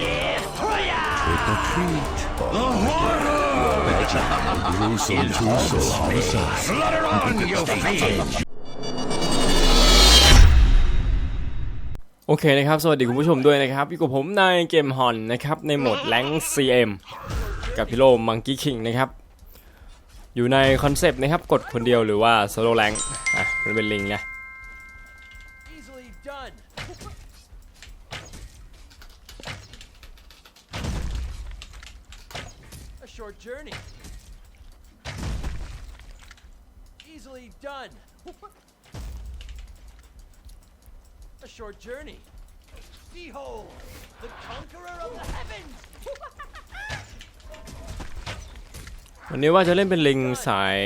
Trick or treat. The horror! Gruesome tools homicide. Flutter on, you fiend! โอเคนะครับ สวัสดีคุณผู้ชมด้วยนะครับอยู่กับผมในเกมฮอนนะครับ ในโหมดแรง CM กับพิโลมังกี้คิงนะครับ อยู่ในคอนเซปต์นะครับ กดคนเดียวหรือว่าโซโลแรงอะมันเป็นลิงนะ journey. Easily done. A short journey. Behold, the conqueror of the heavens. วันนี้ว่าจะเล่นเป็นลิงสาย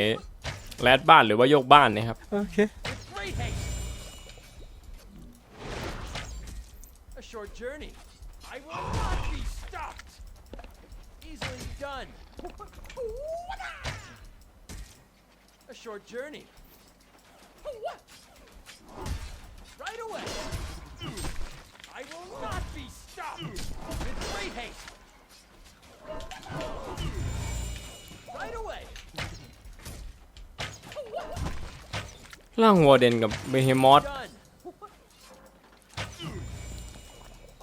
แรดบ้านหรือว่าโยกบ้านนะครับ โอเค With great haste. A short journey. I will not be stopped. Easily done. A short journey. Right away. I will not be stopped. With great haste. Right away. ร่างวอร์เดนกับเบเฮมอส Done.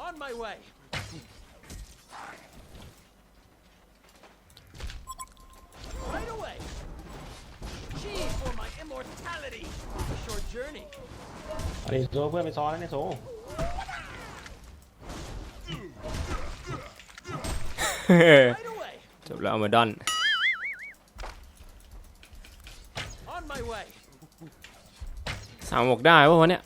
On my way. Journey. อันนี้โซเพื่อนไปซ้อนแล้วเนี่ยโซ Right away. จบแล้วเอามาดอน On my way. สามหมกได้ปะวะเนี่ย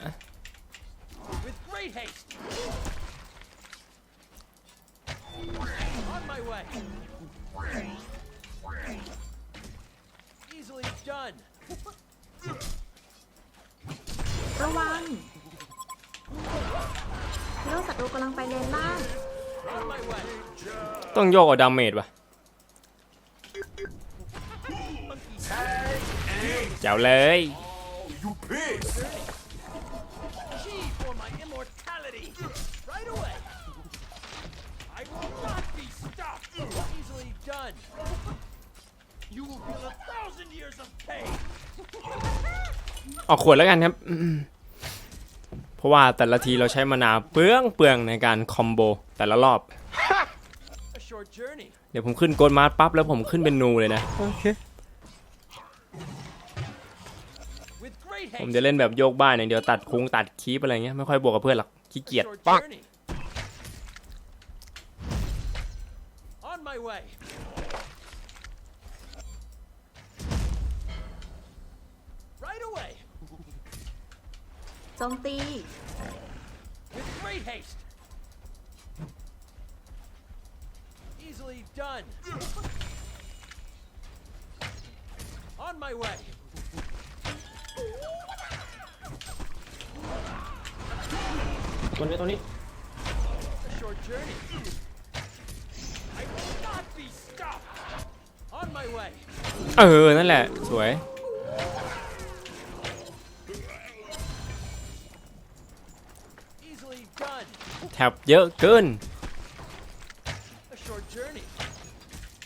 ศัตรูกำลังไปเลนล่าง On my way. ต้องโยกเอาดาเมจว่ะเจ้าเลย You pigs! G for my immortality. Right away. I will not be stopped. Easily done. You will feel a thousand years of pain. ออกขวดแล้วกันครับอืมเพ ราะว่าแต่ละทีเราใช้มานาเปลืองเปลืองในการคอมโบแต่ละรอบ A short journey. เดี๋ยวผมขึ้นโกลมาร์ปั๊บแล้วผมขึ้นเป็นนูเลยนะ With great ผม haste. จะเล่นแบบโยกบ้านอย่างเดียวตัดคุ้งตัดคีปอะไรเงี้ยไม่ค่อยบวกกับเพื่อนหรอกขี้ A เกียจ short ปัก โจมตี With great haste. Easily done. On my way. ตัวนี้ตัวนี้ A short journey. I will not be stopped. On my way. เออ นั่นแหละ สวย แท็บเยอะเกิน A short journey.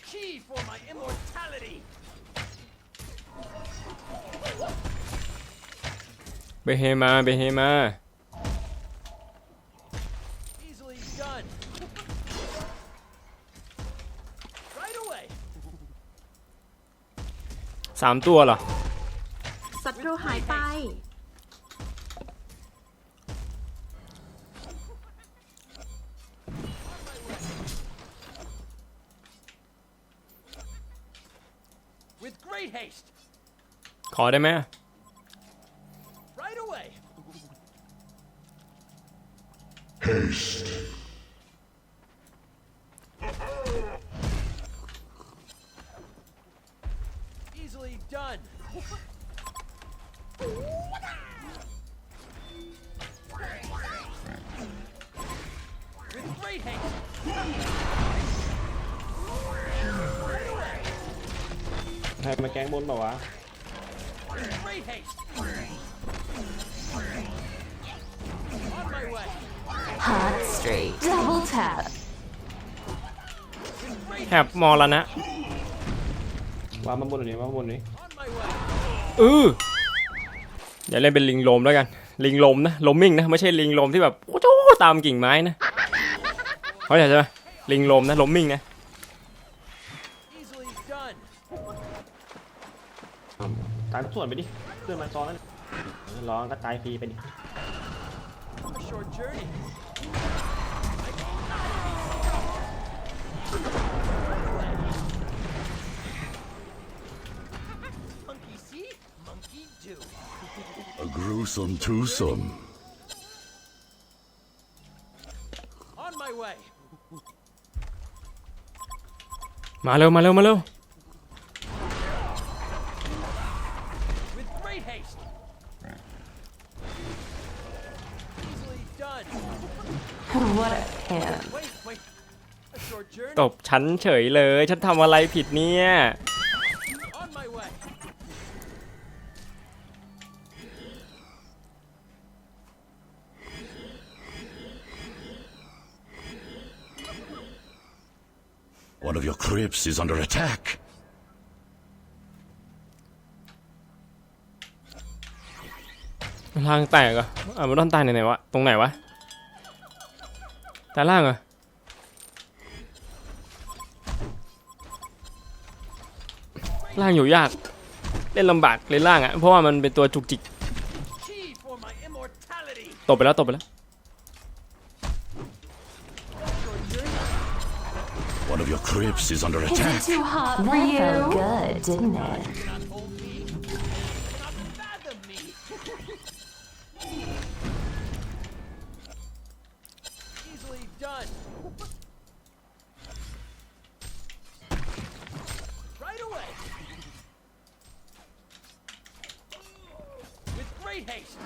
Chi for my immortality. เบเฮมา เบเฮมา Easily done. Right away. สามตัวเหรอ ศัตรูหายไป ขอได้ไหม Right away. Haste. Easily done. With great haste. ให้มาแกง Double tap. แถบมอแล้วนะวางมาบนหน่อยดิวางมาบนหน่อยดิ On my way. เอออย่าเล่นเป็นลิงลมแล้วกัน ลิงลมนะลมมิ่งนะ ไม่ใช่ลิงลมที่แบบโอ้โหตามกิ่งไม้นะเขาใจใช่ไหมลิงลมนะลมมิ่งนะ Easily done. ตายทุกส่วนไปดิเพื่อนมันซ้อนแล้วร้องก็ตายฟรีไปดิ A short journey. Gruesome twosome. On my way. มาเร็วมาเร็วมาเร็ว With great haste. Easily done. What a pan. Wait, wait. A short journey. ตบฉันเฉยเลย ฉันทำอะไรผิดเนี่ย One of your crypts is under attack. ล่างแตกเหรอะอะมันต้องตายไหนๆวะตรงไหนวะตายล่างเหรอล่างอยู่ยาก เล่นลำบากเล่นล่างอะเพราะว่ามันเป็นตัวจุกจิก Key for my immortality. ตบไปแล้วตบไปแล้ว One of your crypts is under Is attack. it too hot for you? Felt good, didn't it? Cannot hold me. Cannot fathom me. Easily done. Right away. With great haste.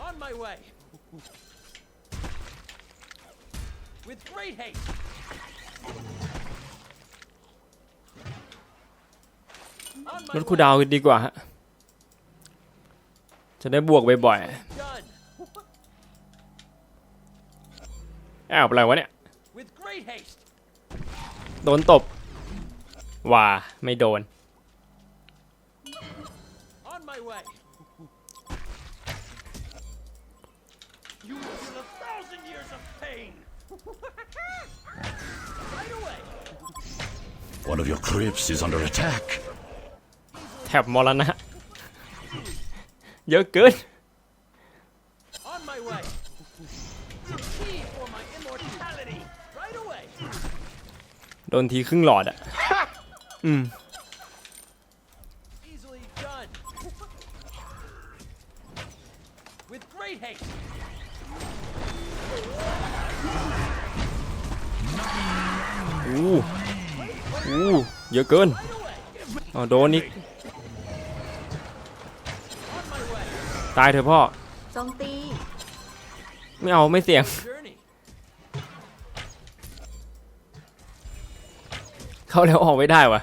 On my way. With great haste. On ล my ดคูลดาวน์ดีกว่าฮะ จะได้บวกบ่อย Done. ๆ อ้าวอะไรวะเนี่ย With great haste. โดนตบ ว่าไม่โดน One of your crypts is under attack. แถบมรณะ เยอะเกิน On my way. Key for my immortality. Right away. โดนทีครึ่งหลอดอะ อืม เยอะเกินอ๋อโดนอีกตายเถอะพ่อโจมตีไม่เอาไม่เสี่ยง เข้าแล้วออกไม่ได้วะ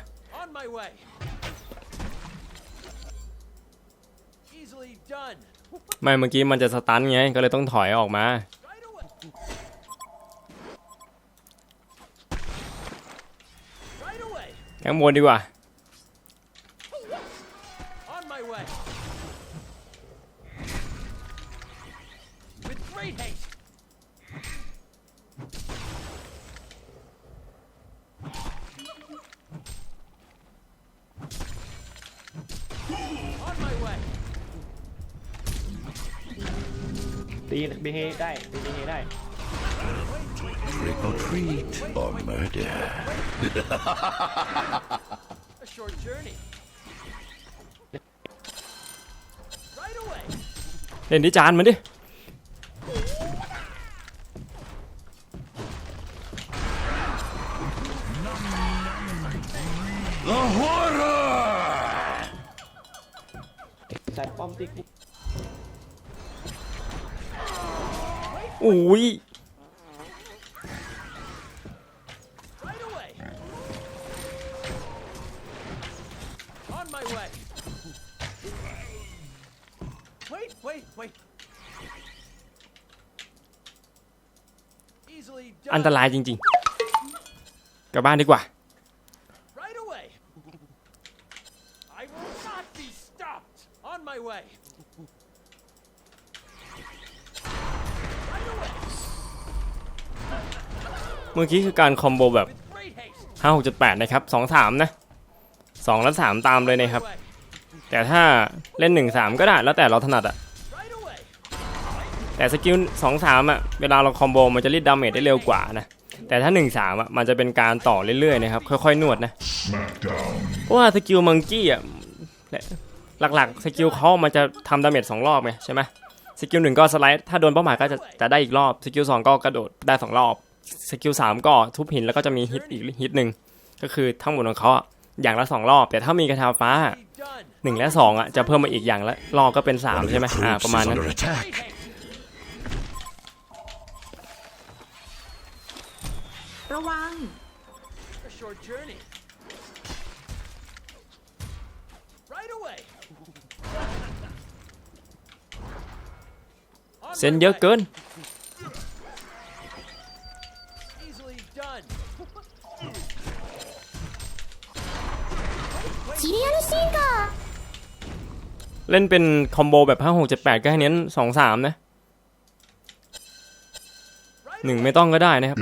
ไม่เมื่อกี้มันจะสตันไงก็เลยต้องถอยออกมา ข้งบนดีกว่าตีบีเฮได้ตีบีเฮได้ Trick or treat or murder. A short journey. Right away. เล่นที่จานมันดิ The horror! ใส่ป้อมติ๊กอุ้ย อัน done. ตรายจริงๆ กลับบ้านดีกว่า Right away. I will not be stopped. On my way. Right away. เมื่อกี้คือการคอมโบแบบ With great haste. 5 6 7 8 นะครับ 2 3 นะ 2 แล้ว3ตามเลยนะครับ Away. แต่ถ้าเล่น 1 3 ก็ได้ แล้วแต่เราถนัดอะ Right away. แต่สกิล2 3อะเวลาเราคอมโบมันจะรีดดาเมจได้เร็วกว่านะแต่ถ้า1 3อะมันจะเป็นการต่อเรื่อยๆนะครับค่อยๆนวดนะเพราะว่าสกิลมังกี้อะและหลักๆสกิลเขามันจะทำดาเมจสองรอบไงใช่ไหมสกิลหนึ่งก็สไลด์ถ้าโดนเป้าหมายก็จะจะได้อีกรอบสกิลสองก็กระโดดได้สองรอบสกิลสามก็ทุบหินแล้วก็จะมีฮิตอีกฮิตหนึ่งก็คือทั้งหมดของเขาอย่างละสองรอบ แต่ถ้ามีกระทาฟ้าหนึ่งและสองอะจะเพิ่มมาอีกอย่างละรอบก็เป็นสามใช่ไหมอ่าประมาณนั้น ระวัง A short journey. Right away. On เซน my เยอะ way. เกิน Easily done. เล่นเป็นคอมโบแบบห้าหกเจ็ดแปดก็ให้เน้นสองสามนะ Right หนึ่งไม่ต้องก็ได้นะครับ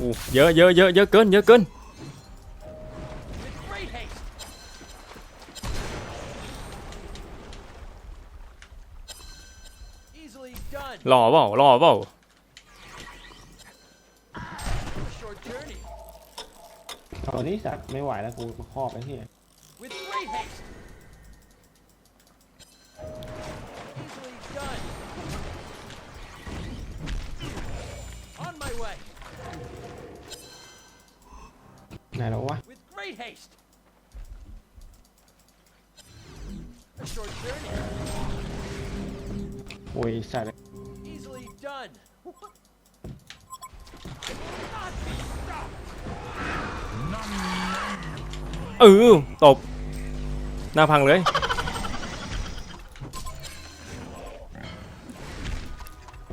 อู้เยอะเยอะเยอะเยอะเกินเยอะเกินหล่อเปล่าหล่อเปล่า A short journey. เอานี้สัตว์ไม่ไหวแล้วกูมาครอบไอ้ที่ With ไหนแล้ววะ With great haste. A short journey. โอ้ยสัตว์ Easily done. Not be stopped. เออตบ หน้าพังเลย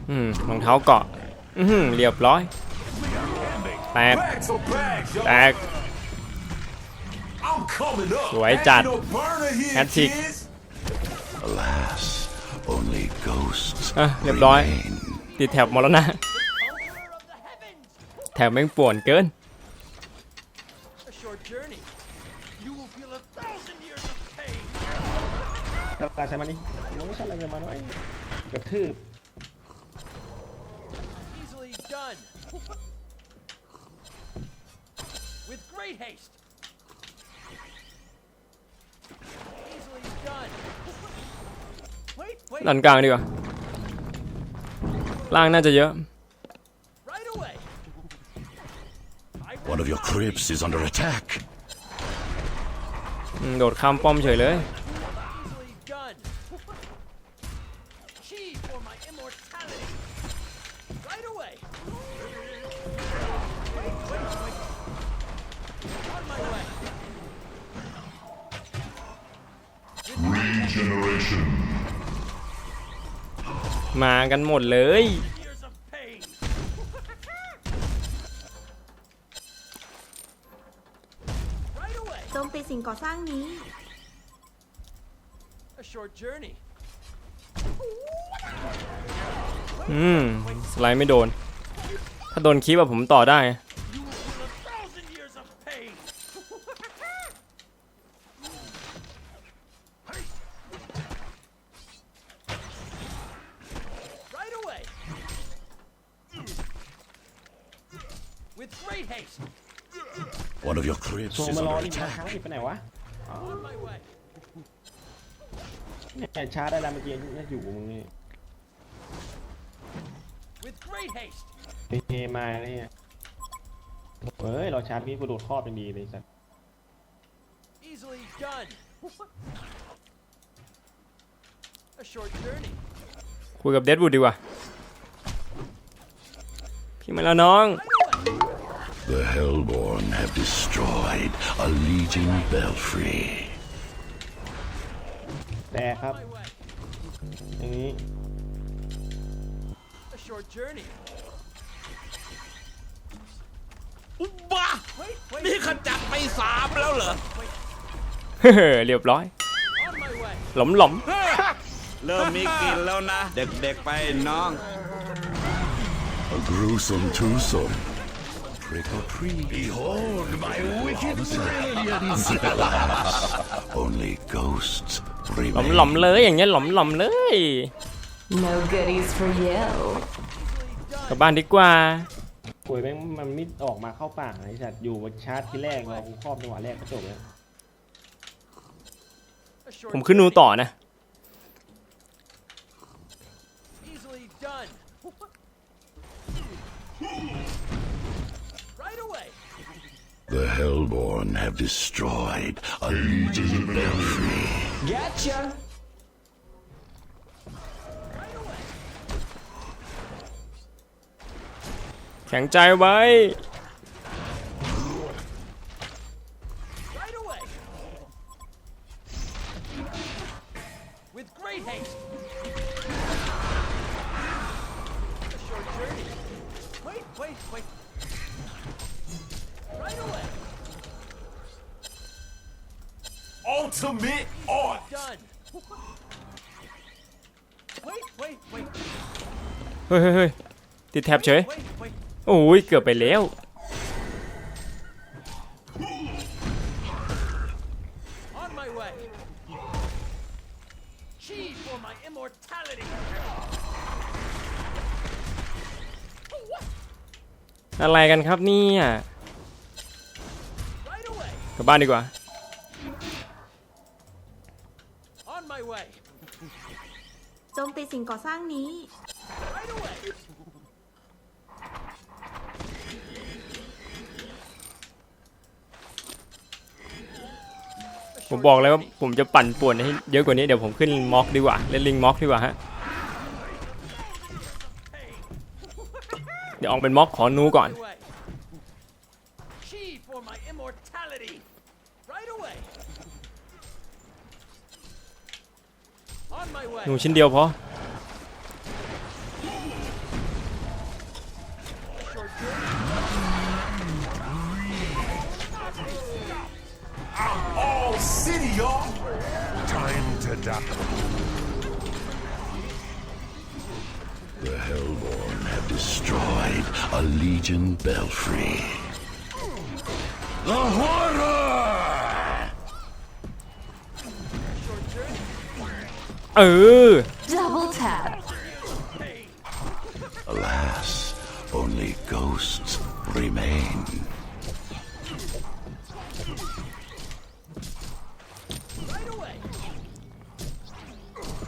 อืมรองเท้าเกาะ อือหือเรียบร้อย แตก Bags of bags, y'all. แตก I'm coming up. Sủi chặt. Ain't no burner here, Hat-trick. kids. Alas, only ghosts อะเรียบร้อย remain. ติดแถบหมดแล้วนะ Conqueror of the heavens. แถบแม่งป่วนเกิน A short journey. You will feel a thousand years of pain. แล้วการใช้มันนี่มันไม่ใช่อะไรเลยมันไอ้กระทืบ ด้านกลางดีกว่าล่างน่าจะเยอะ Right away. I will One of your not be crypts is under attack. อืมโดดข้ามป้อมเฉยเลย มากันหมดเลย Years of pain. right away. โจมตีสิ่งก่อสร้างนี้ A short journey. อืม สไลด์ไม่โดน ถ้าโดนคีบอะผมต่อได้ You will feel a thousand years of pain. right away. With great haste. One of your crypts โซ is มารอ under ดิมา attack. ค้างอีกไปไหนวะ On my way. เนี่ยชาร์จได้แล้วเมื่อกี้เนี่ยอยู่มึงนี่ With great haste. เฮมาเนี่ยเฮ้ย เราชาร์จพี่กูโดดครอบเป็นดีเลยสัตว์ Easily done. A short journey. คุยกับเดดวูดดีกว่า พี่มาแล้วน้อง The Hellborn have destroyed a Legion belfry. แต่ครับ My way. อย่างนี้ A short journey. อุบ้า Wait, wait. นี่ขจัดไปสามแล้วเหรอ เฮ้อเรียบร้อย On my way. หลอมหลอมเริ่มมีกลินแล้วนะ เด็กๆไปน้อง A gruesome twosome. Trick or treat. Behold my wicked brilliance. Only ghosts หลอม remain. หลอมเลยอย่างเงี้ยหลอมหลอมเลย No goodies for you. กลับบ้านดีกว่า ป่วยแม่งมันไม่ออกมาเข้าป่าไอ้สัตว์อยู่ชาร์จที่แรกเราครอบจังหวะแรกก็จบแล้ว A short ผมขึ้นนู journey. ต่อนะ The Hellborn have destroyed a legion belfry. Right away. แข็ ฮ้ยเฮ้ยเฮ้ยติดแท็บเฉย โอ้ยเกือบไปแล้ว อะไรกันครับเนี่ยกลับบ้านดีกว่าโจมตีสิ่งก่อสร้างนี้ Right away. ผมบอกเลยว่าผมจะปั่นป่วนให้เยอะกว่านี้เดี๋ยวผมขึ้นม็อกดีกว่าเล่นลิงม็อกดีกว่าฮะเดี๋ยวออกเป็นม็อกขอนูก่อน My way. Chi for my immortality. Right away. On my way. นูชิ้นเดียวพอ y'all. Time to die. The Hellborn have destroyed a legion belfry. The horror! Short journey. เออ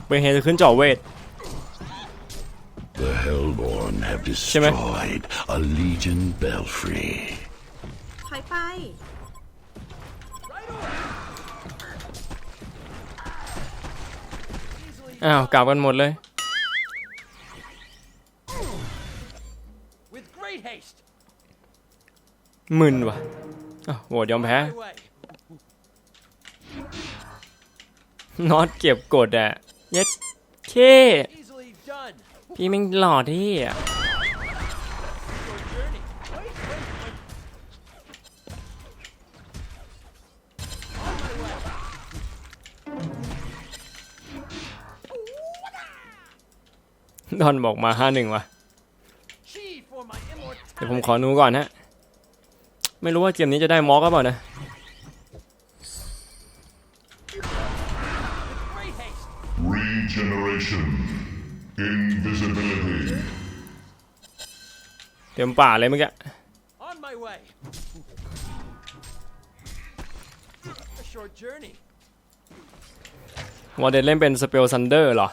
เป็นเฮจะขึ้นเจ่อเวท The Hellborn have Shimmy. destroyed a legion belfry. ถอยไป Right away. Easily อ้าวกลับกันหมดเลย with great haste. มึนว่ะอ้าวโหวตยอมแพ้ My way. น็อตเก็บกดอะ เย็ดเคพี่ม่งหล่อที่อะดอนบอกมาห้าหนึ่งวะเดี๋ยวผมขอนูก่อนฮะ ไม่รู้ว่าเกมนี้จะได้มอกก็เปล่านะ เต็มป่าเลยเมื่อกี้ On my way. A short journey. วอร์เดนเล่นเป็นสเปลซันเดอร์เหรอ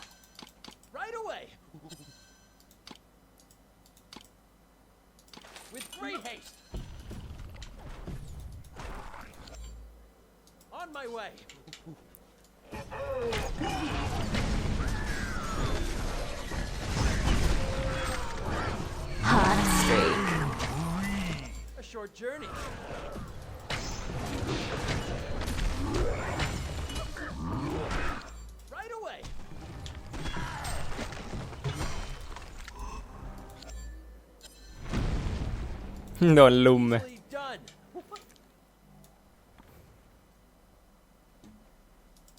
Right away. With great haste. On my way. your journey. Right away. โดนลุมเลย Done.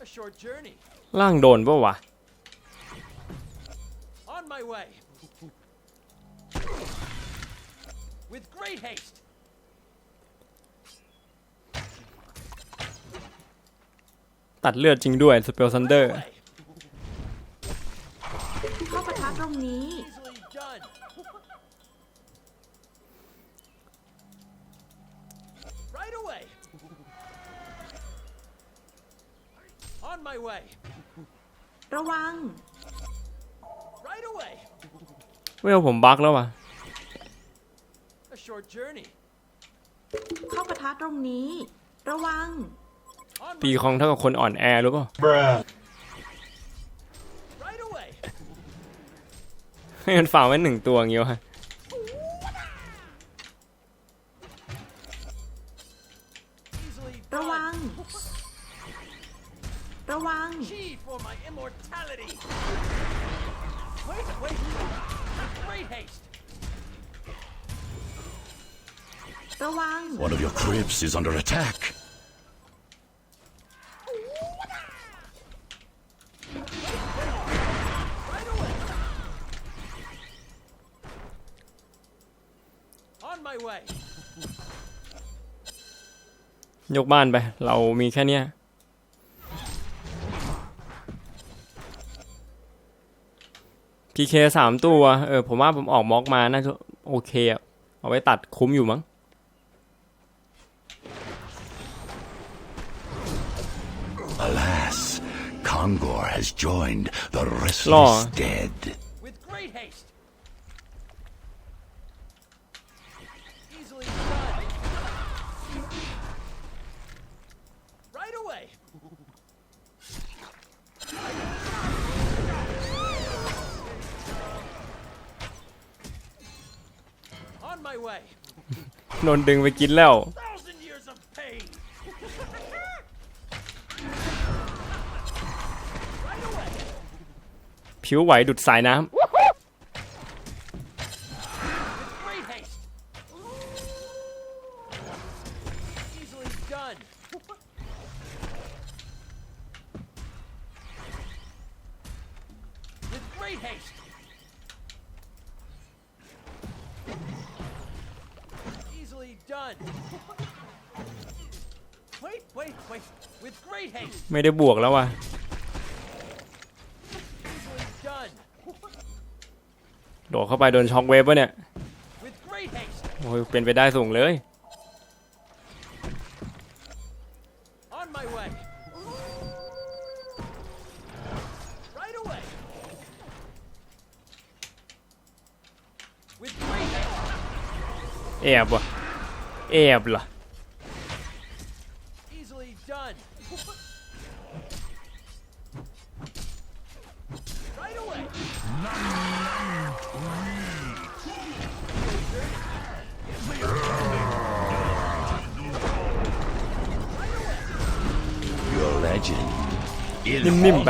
A short journey. ล่างโดนปะวะ ตัดเลือดจริงด้วยสเปลซันเดอ Right ร์ away. เข้าปะทะตรงนี้ Easily done. Right away. On my way. ระวัง Right away. เวลผมบั๊กแล้ววะ A short journey. เข้าปะทะตรงนี้ ระวัง On ปี my คองเท่ากับคนอ่อนแอหรือเปล่า right away. ให้มันฝ่าไว้หนึ่งตัวอย่างเงี้ยวะ Easily ระวัง done. ระวัง Key for my immortality. Wait, wait. With great haste. ระวัง One of your crypts is under attack. ยกบ้านไป เรามีแค่เนี้ยพีเคสามตัว เออ ผมว่าผมออกม็อกมา น่าจะโอเคอะเอาไว้ตัดคุ้มอยู่มั้ง Alas, Kongor has joined the restless Law. dead. With great haste. On my way. โดนดึงไปกินแล้ว Thousand years of pain. right away. ผิวไหวดุดสายน้ With ไม่ได้บวกแล้วว่ะโดดเข้าไปโดนช็อกเวฟปะเนี่ยโอ้ยเป็นไปได้สูงเลยแอบว่ะแอบเหรอ นิ่มๆไป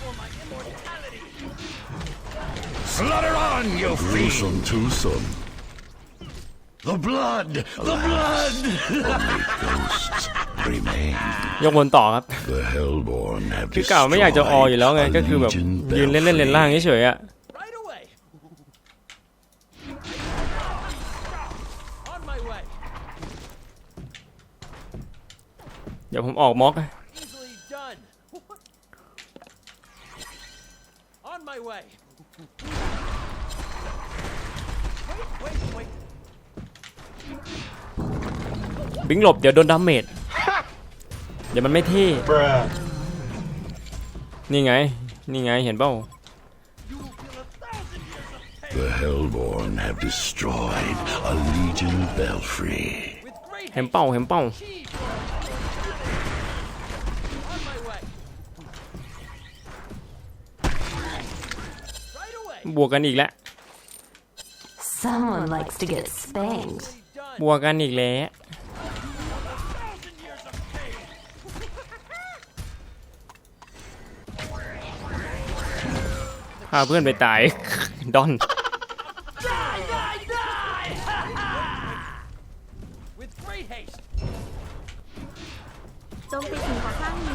For my immortality. Slaughter on, you Gruesome twosome. The blood! The blood! Only ghosts remain. ยกบนต่อครับ The Hellborn have คือเก่าไม่อยากจะอออยู่แล้วไง destroyed ก็คือแบบ a Legion ยืนเล่นเล่นเลนล่าง belfry. เฉยๆอะ เดี๋ยวผมออกม็อก Easily done. On my way. Wait, wait, wait. บิงหลบเดี๋ยวโดนดาเมจเดี๋ยวมันไม่เท่นี่ไง นี่ไงเห็นเปล่า You will feel a thousand years of pain. The Hellborn have destroyed a Legion belfry. With great เห็นเป้าเห็นเป้า Key บวกกันอีกแล้ว Someone likes to get spanked. Done. บวกกันอีกแล้ว thousand years of pain. The พาเพื่อนไปตาย ดอน Die, die, die! With great haste. โจมตีสิ่งก่อสร้างนี้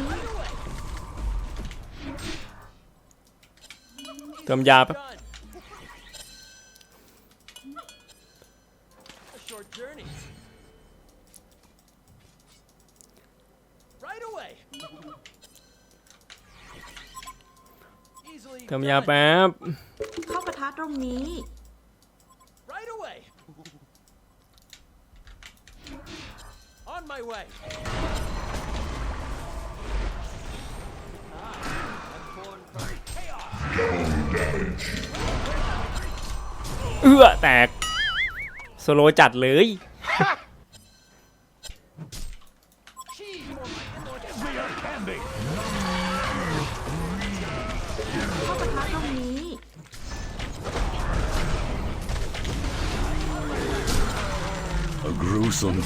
เติมยาแป๊บ Done. เติมยา done. แป๊บ เข้าปะทะตรงนี้ Right away. On my way. Ah, I'm born from chaos. Double damage. เอื้อแตกโซโลจัดเลย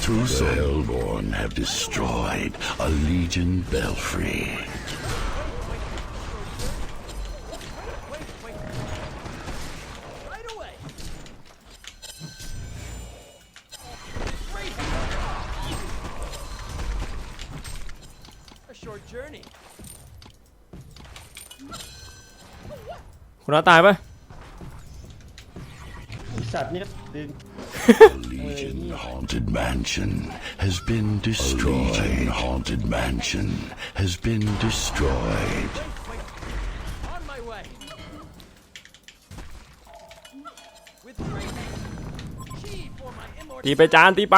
gruesome twosome. The Hellborn have destroyed a Legion belfry. Right away. Great. A short journey. คุณน้าตายปะ ไอ้สัตว์นี่ก็ดึง A Legion haunted mansion has been destroyed. A Legion haunted mansion has been destroyed. On my way. With great haste. Chi for my ตีไป immortality. จานตีไป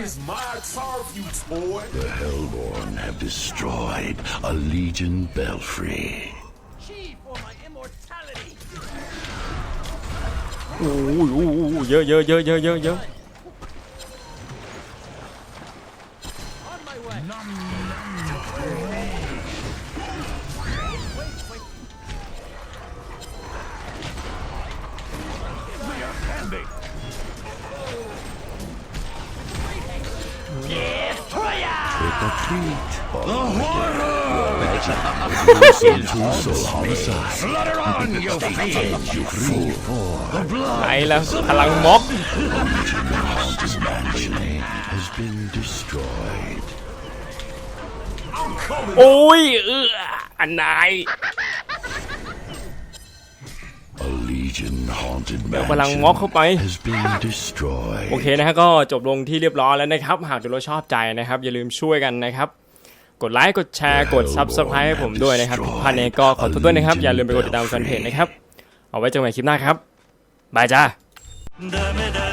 is my target, boy. The Hellborn have destroyed a Legion belfry. Chi for my immortality. โอ้ยโอ้โหเยอะเยอะเยอะ wait. The horror! Gruesome twosome homicide. Flutter on, you fiend, you fool. The ไหน blood แล้วพลังม็อก haunted mansion has been destroyed. โอ้ยเอื้ออันไหน พลังม็อกเข้าไป mansion has been destroyed. โอเคนะฮะก็จบลงที่เรียบร้อยแล้วนะครับ หากดูแล้วชอบใจนะครับ อย่าลืมช่วยกันนะครับ กดไลค์ กดแชร์ กด Subscribe ให้ผมด้วยนะครับทุกท่านเองก็ขอโทษด้วยนะครับ อย่าลืมไปกดติดตามแฟนเพจนะครับ เอาไว้เจอกันใหม่คลิปหน้าครับ บายจ้าเดินไม่เดิ